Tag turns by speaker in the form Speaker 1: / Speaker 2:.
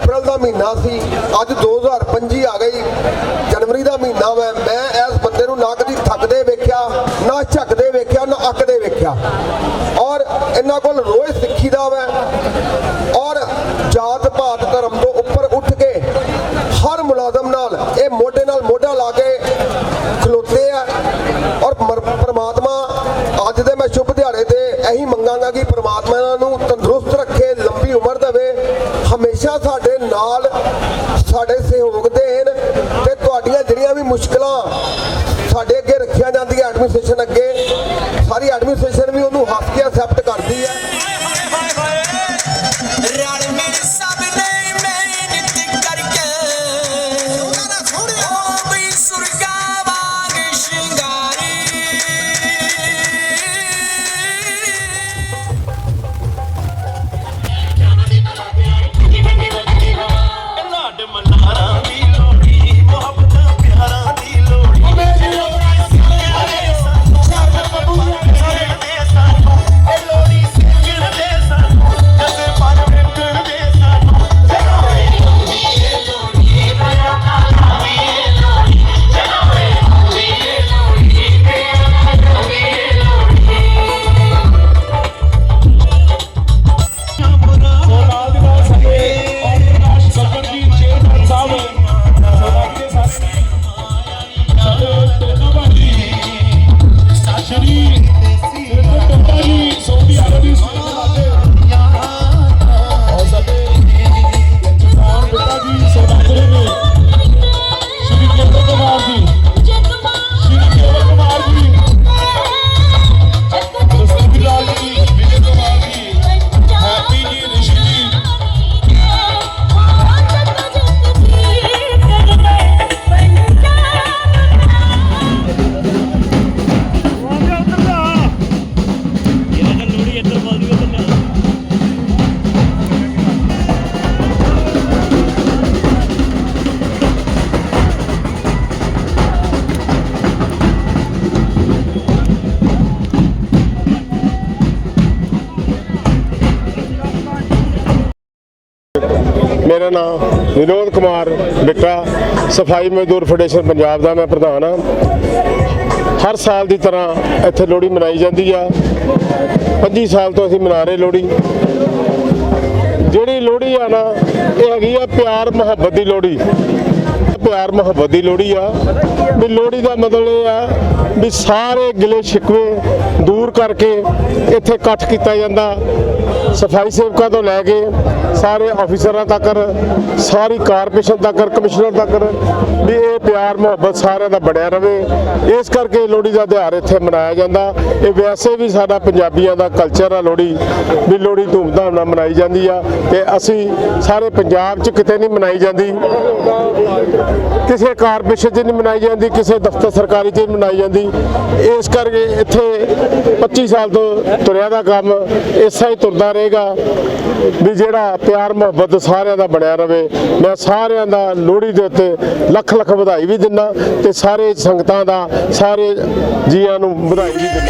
Speaker 1: ਅਪ੍ਰੈਲ ਦਾ ਮਹੀਨਾ ਸੀ, ਅੱਜ 2025 ਆ ਗਈ, ਜਨਵਰੀ ਦਾ ਮਹੀਨਾ ਵਾ। ਮੈਂ ਇਸ ਬੰਦੇ ਨੂੰ ਨਾ ਕਦੀ ਥੱਕਦੇ ਵੇਖਿਆ, ਨਾ ਝੱਕਦੇ ਵੇਖਿਆ, ਨਾ ਅੱਕਦੇ ਵੇਖਿਆ। ਔਰ ਇਹਨਾਂ ਕੋਲ ਰੋਜ਼ ਸਿੱਖੀ ਦਾ ਵਾ। ਔਰ ਜਾਤ ਪਾਤ ਧਰਮ ਤੋਂ ਉੱਪਰ ਉੱਠ ਕੇ ਹਰ ਮੁਲਾਜ਼ਮ ਨਾਲ, ਇਹ ਮੋਢੇ ਨਾਲ ਮੋਢਾ ਲਾ ਕੇ ਖਲੋਤੇ ਆ। ਔਰ ਪਰਮਾਤਮਾ, ਅੱਜ ਦੇ ਮੈਂ ਸ਼ੁਭ ਦਿਹਾੜੇ ਤੇ ਇਹੀ ਮੰਗਾਂਗਾ ਕਿ ਪਰਮਾਤਮਾ ਇਹਨਾਂ ਨੂੰ ਨਾਲ ਸਾਡੇ ਸਹਿਯੋਗ ਦੇਣ ਤੇ ਤੁਹਾਡੀਆਂ ਜਿਹੜੀਆਂ ਵੀ ਮੁਸ਼ਕਲਾਂ ਸਾਡੇ ਅੱਗੇ ਰੱਖੀਆਂ ਜਾਂਦੀਆਂ ਐਡਮਿਨਿਸਟ੍ਰੇਸ਼ਨ ਅੱਗੇ, ਸਾਰੀ ਐਡਮਿਨਿਸਟ੍ਰੇਸ਼ਨ ਵੀ ਉਹਨੂੰ ਹੱਸ ਕੇ ਐਕਸੈਪਟ ਕਰਦੀ ਹੈ।
Speaker 2: ਮੇਰਾ ਨਾਮ ਵਿਨੋਦ ਕੁਮਾਰ ਬਿੱਟਾ, ਸਫ਼ਾਈ ਮਜ਼ਦੂਰ ਫੈਡਰੇਸ਼ਨ ਪੰਜਾਬ ਦਾ ਮੈਂ ਪ੍ਰਧਾਨ ਹਾਂ। ਹਰ ਸਾਲ ਦੀ ਤਰ੍ਹਾਂ ਇੱਥੇ ਲੋਹੜੀ ਮਨਾਈ ਜਾਂਦੀ ਆ। 25 ਸਾਲ ਤੋਂ ਅਸੀਂ ਮਨਾ ਰਹੇ ਲੋਹੜੀ। ਜਿਹੜੀ ਲੋਹੜੀ ਆ ਨਾ, ਇਹ ਹੈਗੀ ਆ ਪਿਆਰ ਮੁਹੱਬਤ ਦੀ ਲੋਹੜੀ। ਪਿਆਰ ਮੁਹੱਬਤ ਦੀ ਲੋਹੜੀ ਆ। ਵੀ ਲੋਹੜੀ ਦਾ ਮਤਲਬ ਇਹ ਆ ਵੀ ਸਾਰੇ ਗਿਲੇ ਸ਼ਿਕਵੇ ਦੂਰ ਕਰਕੇ ਇੱਥੇ ਇਕੱਠ ਕੀਤਾ ਜਾਂਦਾ। ਸਫ਼ਾਈ ਸੇਵਕਾਂ ਤੋਂ ਲੈ ਕੇ ਸਾਰੇ ਅਫੀਸਰਾਂ ਤੱਕ, ਸਾਰੀ ਕਾਰਪੋਰੇਸ਼ਨ ਤੱਕ, ਕਮਿਸ਼ਨਰ ਤੱਕ ਵੀ ਇਹ ਪਿਆਰ, ਮੁਹੱਬਤ ਸਾਰਿਆਂ ਦਾ ਬਣਿਆ ਰਵੇ। ਇਸ ਕਰਕੇ ਲੋਹੜੀ ਦਾ ਤਿਉਹਾਰ ਇੱਥੇ ਮਨਾਇਆ ਜਾਂਦਾ। ਇਹ ਵੈਸੇ ਵੀ ਸਾਡਾ ਪੰਜਾਬੀਆਂ ਦਾ ਕਲਚਰ ਆ ਲੋਹੜੀ, ਵੀ ਲੋਹੜੀ ਧੂਮਧਾਮ ਨਾਲ ਮਨਾਈ ਜਾਂਦੀ ਆ ਤੇ ਅਸੀਂ ਸਾਰੇ ਪੰਜਾਬ 'ਚ ਕਿਤੇ ਨਹੀਂ ਮਨਾਈ ਜਾਂਦੀ। ਕਿਸੇ ਕਾਰਪੋਰੇਸ਼ਨ 'ਚ ਨਹੀਂ ਮਨਾਈ ਜਾਂਦੀ, ਕਿਸੇ ਦਫ਼ਤਰ ਸਰਕਾਰੀ 'ਚ ਨਹੀਂ ਮਨਾਈ ਜਾਂਦੀ। ਇਸ ਕਰਕੇ ਇੱਥੇ 25 ਸਾਲ ਤੋਂ ਤੁਰਿਆ ਦਾ ਕੰਮ, ਇਸਾ ਹੀ ਤੁਰਦਾ ਰਹੇਗਾ। ਵੀ ਜਿਹੜਾ ਪਿਆਰ ਮੁਹੱਬਤ ਸਾਰਿਆਂ ਦਾ ਬਣਿਆ ਰਵੇ। ਮੈਂ ਸਾਰਿਆਂ ਦਾ ਲੋਹੜੀ ਦੇ ਉੱਤੇ ਲੱਖ ਲੱਖ ਵਧਾਈ ਵੀ ਦਿੰਦਾ ਤੇ ਸਾਰੇ ਸੰਗਤਾਂ ਦਾ, ਸਾਰੇ ਜੀਆਂ ਨੂੰ ਵਧਾਈ ਵੀ ਦਿੰਦਾ।